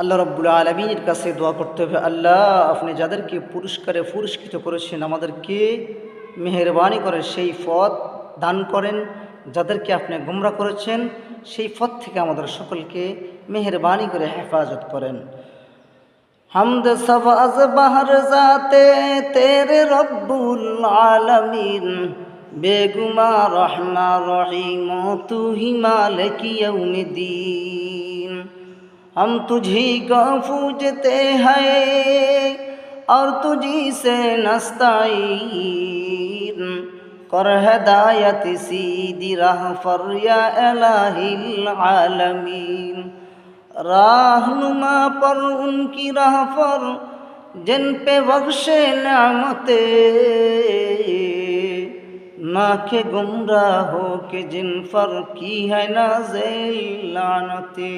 আল্লাহ রব্বুল আলমিনের কাছে দোয়া করতে হবে, আল্লাহ আপনি যাদেরকে পুরস্কারে পুরস্কৃত করেছেন, আমাদেরকে মেহরবানি করে সেই পথ দান করেন, যাদেরকে আপনি গুমরা করেছেন, সেই পথ থেকে আমাদের সকলকে মেহরবানি করে হেফাজত করেন। হামদ সবাজ বাহার জাতে তেরে রব্বুল আলমিন, বেগুমা রহমা রহিম তুহিমা লেকিয়া দিন हम तुझी को पूजते हैं और तुझी से नस्ताइन कर हदायत सीधी राह पर या इलाहिल आलमीन राहनुमा पर उनकी राह पर जिन पे बख्शे नामते ना के गुमराह हो के जिन पर की है नाज़िल लानते